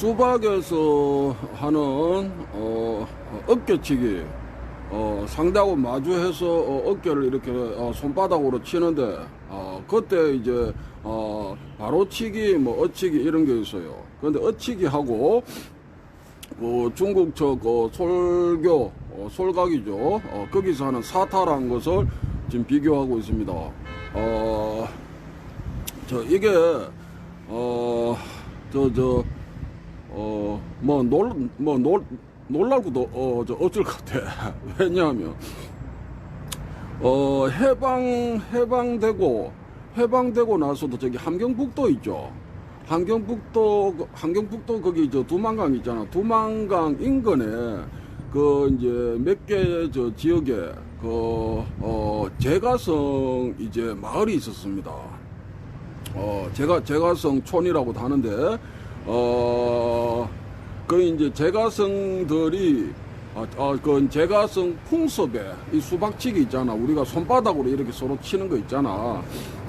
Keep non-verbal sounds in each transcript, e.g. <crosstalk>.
수박에서 하는 어, 어깨치기 어, 상대하고 마주해서 어, 어깨를 이렇게 어, 손바닥으로 치는데 어, 그때 이제 어, 바로치기 뭐 어치기 이런 게 있어요. 그런데 어치기하고 그 중국 저그 솔교 어, 솔각이죠. 어, 거기서 하는 사타라는 것을 지금 비교하고 있습니다. 어, 저 이게 어, 저 저 어, 뭐, 놀, 뭐, 놀, 놀랄고도, 어, 저, 어쩔 것 같아. <laughs> 왜냐하면, 어, 해방, 해방되고, 해방되고 나서도 저기 함경북도 있죠. 함경북도, 그- 함경북도 거기 저 두만강 있잖아. 두만강 인근에 그 이제 몇 개 저 지역에 그, 어, 제가성 이제 마을이 있었습니다. 어, 제가, 제가성 촌이라고 하는데, 어, 그 이제 제가성들이, 아, 아, 그 제가성 풍섭에 이 수박치기 있잖아. 우리가 손바닥으로 이렇게 서로 치는 거 있잖아.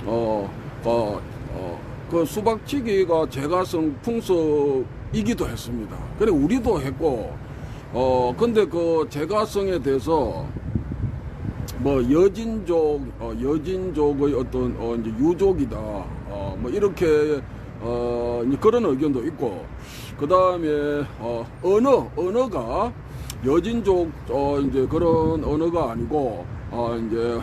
어, 어, 어, 그 수박치기가 제가성 풍섭이기도 했습니다. 그래, 우리도 했고, 어, 근데 그 제가성에 대해서 뭐 여진족 어, 여진족의 어떤 어, 이제 유족이다 어, 뭐 이렇게 어, 그런 의견도 있고 그 다음에 어, 언어 언어가 여진족 어, 이제 그런 언어가 아니고 어, 이제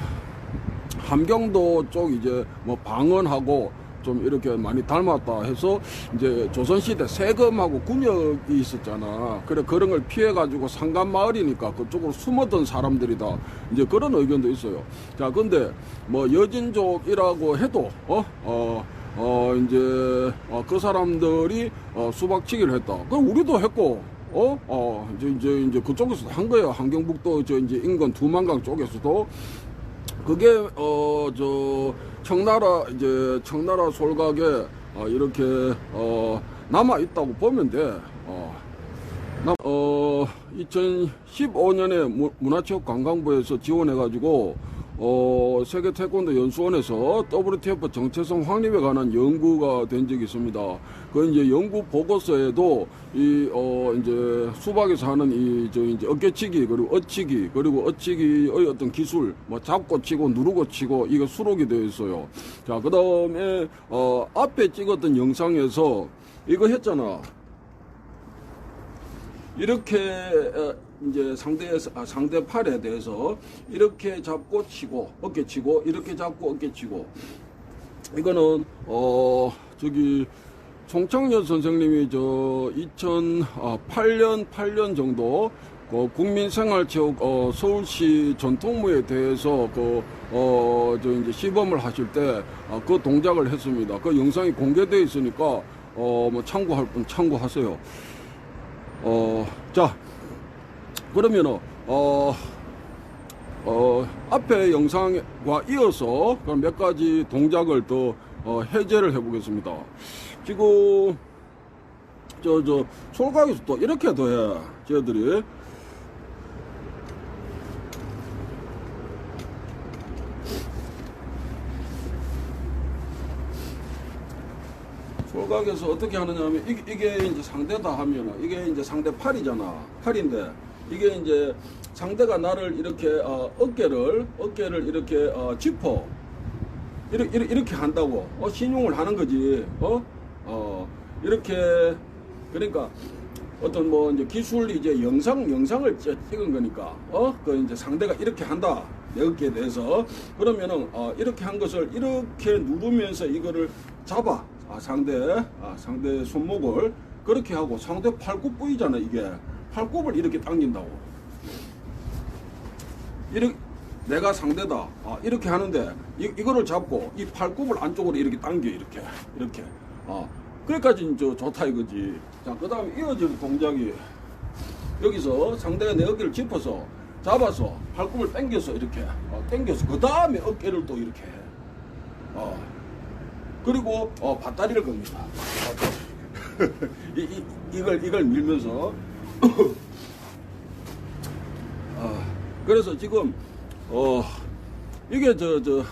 함경도 쪽 이제 뭐 방언하고 좀 이렇게 많이 닮았다 해서 이제 조선시대 세금하고 군역이 있었잖아. 그래 그런 걸 피해 가지고 상간 마을이니까 그쪽으로 숨었던 사람들이다. 이제 그런 의견도 있어요. 자, 근데 뭐 여진족이라고 해도 어, 어, 어 이제 어, 그 사람들이 어, 수박치기를 했다. 그럼 우리도 했고. 어, 어, 이제, 이제, 이제 그쪽에서도 한 거예요. 한경북도, 저, 이제 인근 두만강 쪽에서도 그게 어 저 청나라 이제 청나라 솔각에 어, 이렇게 어 남아 있다고 보면 돼. 어. 남, 어 2015년에 문화체육관광부에서 지원해가지고 어 세계 태권도 연수원에서 WTF 정체성 확립에 관한 연구가 된 적이 있습니다. 그 이제 연구 보고서에도 이 어 이제 수박에서 하는 이 저 이제 어깨치기 그리고 어치기 그리고 어치기의 어떤 기술 뭐 잡고 치고 누르고 치고 이거 수록이 되어 있어요. 자 그 다음에 어 앞에 찍었던 영상에서 이거 했잖아. 이렇게 어, 이제 상대 아, 상대 팔에 대해서 이렇게 잡고 치고 어깨 치고 이렇게 잡고 어깨 치고 이거는 어 저기 송창년 선생님이 저 2008년 8년 정도 그 국민생활체육 어 서울시 전통무에 대해서 그 어 저 이제 시범을 하실 때그 동작을 했습니다. 그 영상이 공개되어 있으니까 어 뭐 참고할 분 참고하세요. 어, 자, 그러면은, 어, 어, 앞에 영상과 이어서 그럼 몇 가지 동작을 더 어, 해제를 해 보겠습니다. 지금, 저, 저, 솔각에서 또 이렇게 더 해, 쟤들이. 솔각에서 어떻게 하느냐면 이게, 이게 이제 상대다 하면은 이게 이제 상대 팔이잖아 팔인데 이게 이제 상대가 나를 이렇게 어, 어깨를 어깨를 이렇게 어, 짚어. 이렇게, 이렇게 한다고. 어, 신용을 하는 거지. 어? 어 이렇게. 그러니까 어떤 뭐 이제 기술 이제 영상 영상을 찍- 찍은 거니까. 어그 이제 상대가 이렇게 한다. 내 어깨에 대해서. 그러면은 어 이렇게 한 것을 이렇게 누르면서 이거를 잡아. 아 상대. 아 상대 손목을 그렇게 하고 상대 팔굽 보이잖아 이게 팔굽을 이렇게 당긴다고 이렇게 내가 상대다 아, 이렇게 하는데 이, 이거를 잡고 이 팔굽을 안쪽으로 이렇게 당겨 이렇게 이렇게 아 그래까지 저 좋다 이거지 자 그 다음에 이어질 동작이 여기서 상대가 내 어깨를 짚어서 잡아서 팔꿈을 당겨서 이렇게 어, 당겨서 그 다음에 어깨를 또 이렇게 해. 어. 그리고 어, 밧다리를 겁니다. <laughs> 이, 이, 이걸 이걸 밀면서 어, 그래서 지금 어 이게 저 저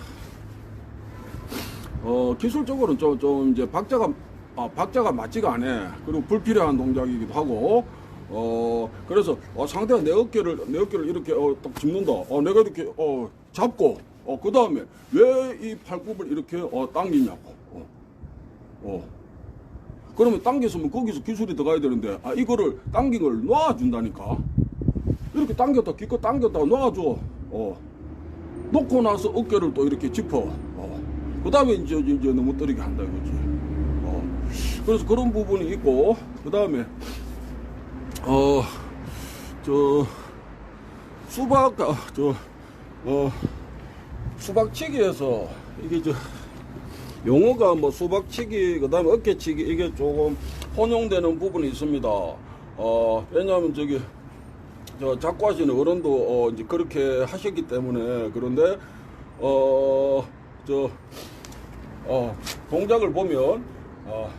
어, 기술적으로는 좀, 좀 이제 박자가 아, 박자가 맞지가 않아. 그리고 불필요한 동작이기도 하고, 어, 그래서, 어, 상대가 내 어깨를, 내 어깨를 이렇게, 어, 딱 짚는다. 어, 내가 이렇게, 어, 잡고, 어, 그 다음에, 왜 이 팔굽을 이렇게, 어, 당기냐고. 어, 어. 그러면 당겼으면 거기서 기술이 들어가야 되는데, 아, 이거를, 당긴 걸 놔준다니까. 이렇게 당겼다, 기껏 당겼다가 놔줘. 어. 놓고 나서 어깨를 또 이렇게 짚어. 어. 그 다음에 이제, 이제 너무 때리게 한다 이거지. 어. 그래서 그런 부분이 있고, 그 다음에, 어, 저, 수박, 아, 저, 어, 수박치기에서 이게 저, 용어가 뭐 수박치기, 그 다음에 어깨치기, 이게 조금 혼용되는 부분이 있습니다. 어, 왜냐하면 저기, 저 작고 하시는 어른도 어, 이제 그렇게 하셨기 때문에 그런데 어저 어, 동작을 보면 어,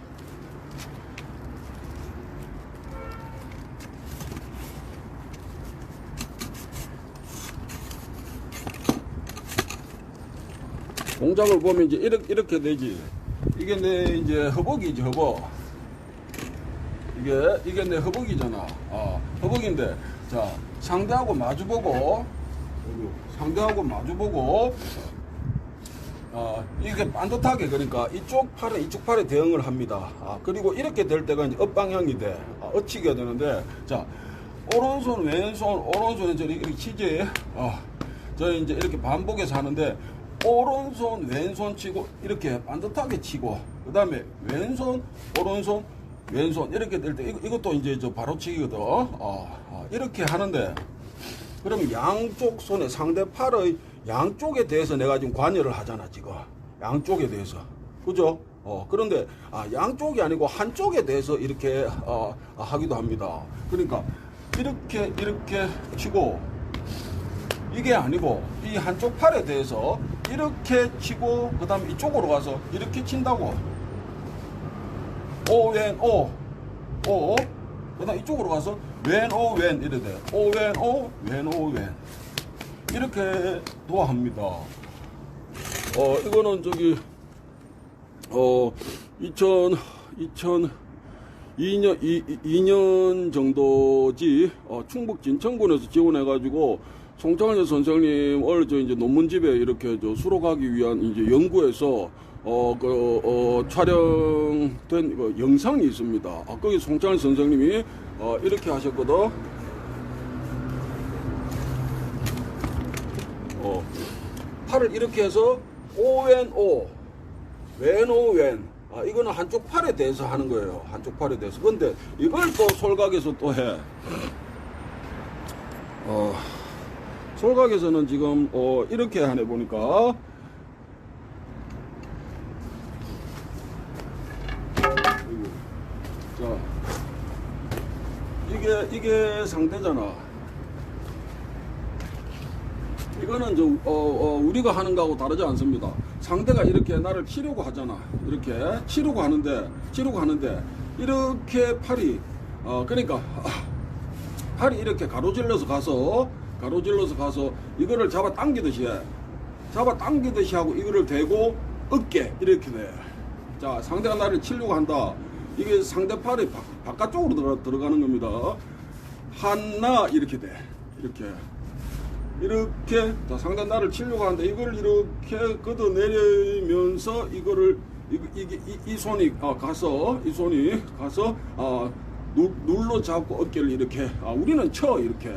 동작을 보면 이제 이렇게, 이렇게 되지 이게 내 이제 허벅이지 허벅 이게 이게 내 허벅이잖아. 아, 허벅인데 자 상대하고 마주보고 상대하고 마주보고 아, 이게 반듯하게 그러니까 이쪽 팔에 이쪽 팔에 대응을 합니다. 아, 그리고 이렇게 될 때가 이제 엇방향이 돼. 아, 엇치게 되는데 자 오른손 왼손 오른손에 저리 이렇게 치지. 아, 저 이제 이렇게 반복해서 하는데 오른손 왼손 치고 이렇게 반듯하게 치고 그 다음에 왼손 오른손 왼손 이렇게 될 때 이것도 이제 저 바로 치기거든. 어, 어, 이렇게 하는데 그럼 양쪽 손에 상대 팔의 양쪽에 대해서 내가 지금 관여를 하잖아 지금 양쪽에 대해서 그죠? 어 그런데 아 양쪽이 아니고 한쪽에 대해서 이렇게 어, 하기도 합니다. 그러니까 이렇게 이렇게 치고 이게 아니고 이 한쪽 팔에 대해서 이렇게 치고 그 다음에 이쪽으로 가서 이렇게 친다고. 오, 왼, 오, 오, 그 다음 이쪽으로 가서 왼, 오, 왼 이래 돼. 오, 왼, 오, 왼, 오, 왼. 이렇게 도합니다. 어, 이거는 저기, 어, 2000, 2000, 2년, 2, 2년 정도지, 어, 충북 진천군에서 지원해가지고, 송창현 선생님, 오늘 저 이제 논문집에 이렇게 저 수록하기 위한 이제 연구에서, 어, 그, 어, 촬영된 그 영상이 있습니다. 아, 거기 송창현 선생님이, 어, 이렇게 하셨거든. 어, 팔을 이렇게 해서, 오왼 오, 왼오 왼. 아, 이거는 한쪽 팔에 대해서 하는 거예요. 한쪽 팔에 대해서. 근데 이걸 또 솔각에서 또 해. 어, 솔각에서는 지금, 어, 이렇게 하네 보니까. 자, 이게, 이게 상대잖아. 이거는 저, 어, 어, 우리가 하는 거하고 다르지 않습니다. 상대가 이렇게 나를 치려고 하잖아. 이렇게 치려고 하는데, 치려고 하는데, 이렇게 팔이, 어, 그러니까, 아, 팔이 이렇게 가로질러서 가서, 가로질러서 가서, 이거를 잡아 당기듯이 해. 잡아 당기듯이 하고, 이거를 대고, 어깨, 이렇게 돼. 자, 상대가 나를 치려고 한다. 이게 상대 팔이 바, 바깥쪽으로 들어가, 들어가 는 겁니다. 하나, 이렇게 돼. 이렇게. 이렇게 자, 상대 나를 치려고 하는데 이걸 이렇게 걷어내리면서 이거를 이, 이게 이, 이 손이 아, 가서 이 손이 가서 아, 눌, 눌러 잡고 어깨를 이렇게 아, 우리는 쳐 이렇게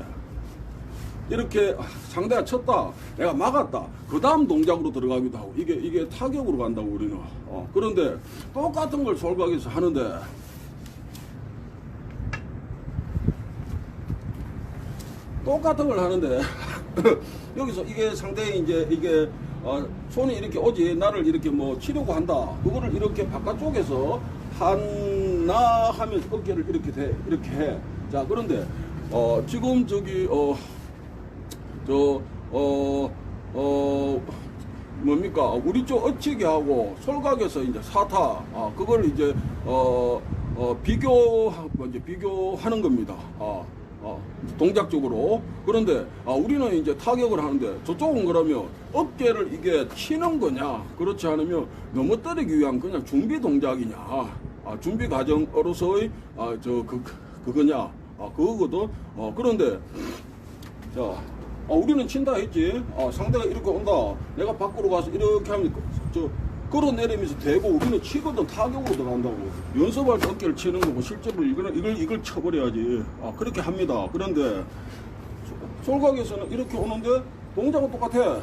이렇게 아, 상대가 쳤다. 내가 막았다. 그 다음 동작으로 들어가기도 하고. 이게 이게 타격으로 간다고 우리는. 어, 그런데 똑같은 걸 솔각에서 하는데. 똑같은 걸 하는데. <laughs> 여기서 이게 상대의 이제 이게 어, 손이 이렇게 오지 나를 이렇게 뭐 치려고 한다. 그거를 이렇게 바깥쪽에서 하나 하면 어깨를 이렇게 돼 이렇게 해 자 그런데 어 지금 저기 어 저어어 어, 뭡니까? 우리 쪽 어치기 하고 솔각에서 이제 사타 아 그걸 이제 어, 어 비교 뭐 이제 비교하는 겁니다. 아, 어, 동작적으로. 그런데 아, 우리는 이제 타격을 하는데 저쪽은 그러면 어깨를 이게 치는 거냐? 그렇지 않으면 때리기 위한 그냥 준비 동작이냐? 아, 아, 준비 과정으로서의 아, 저 그, 그거냐? 아, 그거거든. 어, 그런데 자 아, 우리는 친다 했지. 아, 상대가 이렇게 온다. 내가 밖으로 가서 이렇게 하면 그- 저 끌어내리면서 대고 우리는 치거든 타격으로 들어간다고. 연습할 때 어깨를 치는 거고 실제로 이거는 이걸 이걸 쳐버려야지. 아, 그렇게 합니다. 그런데 솔각에서는 이렇게 오는데 동작은 똑같아.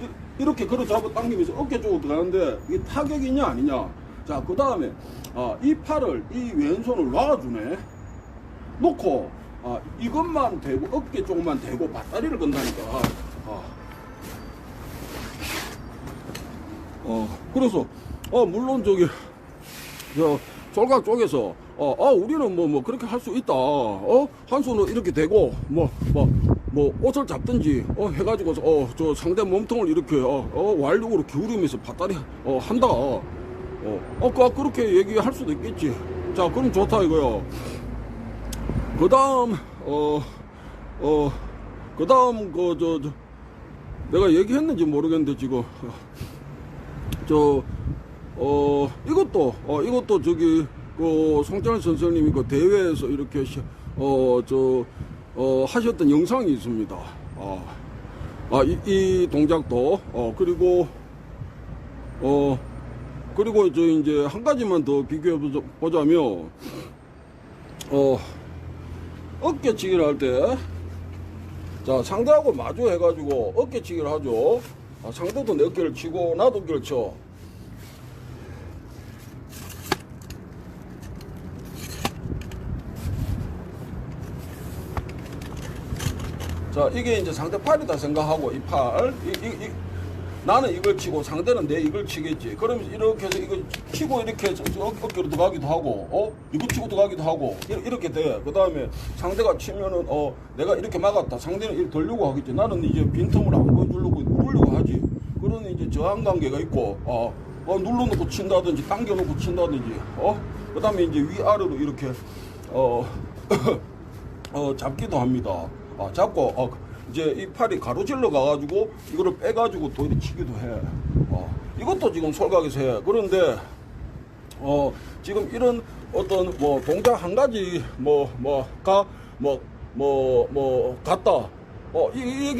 이- 이렇게 걸어 잡아 당기면서 어깨 쪽으로 들어가는데 이게 타격이냐 아니냐. 자 그 다음에 아, 이 팔을 이 왼손을 놔주네. 놓고 아, 이것만 대고 어깨 쪽만 대고 밧다리를 건다니까. 아, 아. 어 그래서 어 물론 저기 저 솔각 쪽에서 어, 아 우리는 뭐 뭐 그렇게 할 수 있다. 어 한 손으로 이렇게 대고 뭐 뭐 뭐 옷을 잡든지 어 해가지고 어 저 상대 몸통을 이렇게 어, 어 완력으로 기울이면서 밧다리 어 한다. 어 아까 그렇게 얘기할 수도 있겠지. 자 그럼 좋다 이거요 그 다음 어어 그 다음 그 저 저 내가 얘기했는지 모르겠는데 지금 저, 어, 이것도, 어, 이것도 저기, 그, 송찬 선생님이 그 대회에서 이렇게, 시- 어, 저, 어, 하셨던 영상이 있습니다. 아, 아, 이, 이 동작도, 어, 그리고, 어, 그리고 저 이제 한 가지만 더 비교해 보자- 보자면, 어, 어깨치기를 할 때, 자, 상대하고 마주 해가지고 어깨치기를 하죠. 아, 상대도 내 어깨를 치고 나도 어깨를 쳐. 자, 이게 이제 상대 팔이다 생각하고 이 팔, 이, 이, 이, 나는 이걸 치고 상대는 내 이걸 치겠지. 그러면서 이렇게 해서 이거 치고 이렇게 어- 어깨로 들어가기도 하고, 어? 이거 치고 들어가기도 하고, 이- 이렇게 돼. 그 다음에 상대가 치면은, 어, 내가 이렇게 막았다. 상대는 이렇게 돌려고 하겠지. 나는 이제 빈틈을 안 보여주려고 누르려고 하지. 그러는 이제 저항 관계가 있고, 어, 어, 눌러놓고 친다든지, 당겨놓고 친다든지, 어? 그 다음에 이제 위아래로 이렇게, 어, <coughs> 어, 잡기도 합니다. 아, 잡고, 어, 이제 이 팔이 가로질러 가가지고 이거를 빼가지고 도일이 치기도 해. 어, 이것도 지금 솔각에서 해. 그런데, 어, 지금 이런 어떤 뭐 동작 한 가지 뭐, 뭐, 가, 뭐, 뭐, 뭐, 같다. 어, 이, 이게